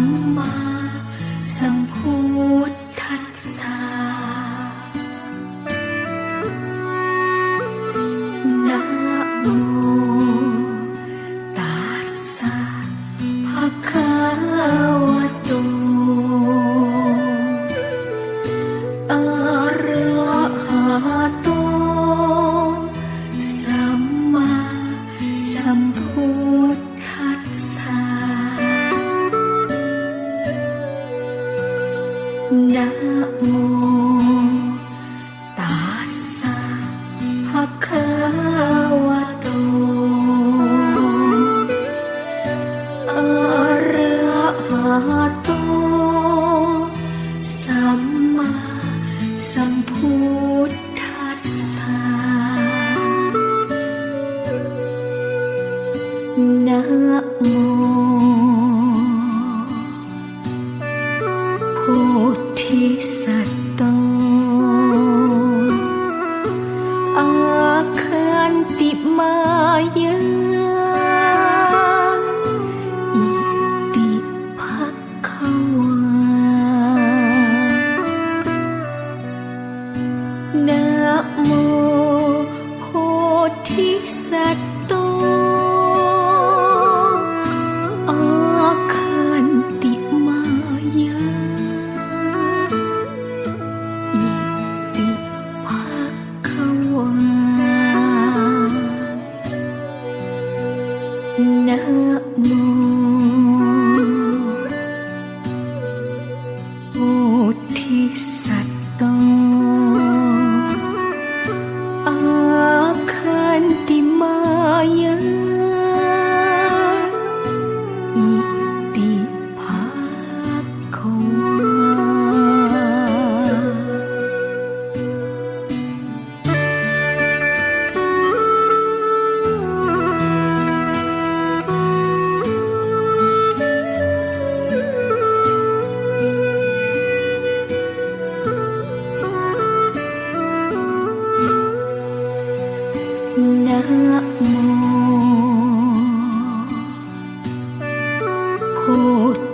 มมาสัมพุทธ นะโมตัสสะภะคะวะโตอะระหะโตสัมมาสัมพุทธัสสะนะโม ธิสัตโตอาคันติมาย นะโม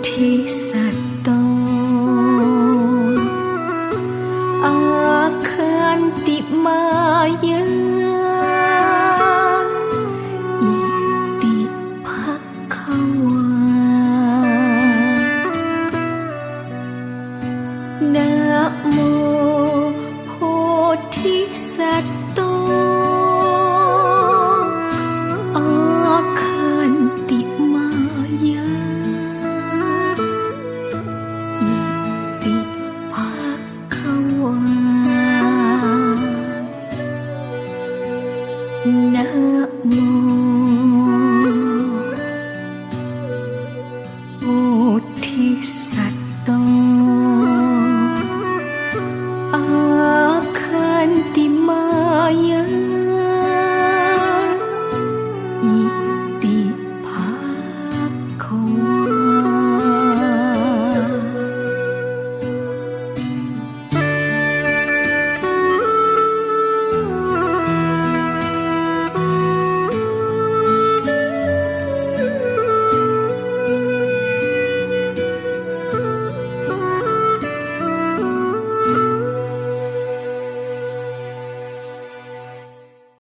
ธิสัตโตอาคันติมายะอิติภะคะวานะโมโพธิสัตโต นะโมพุทธิสัตโตอาคันติมายะ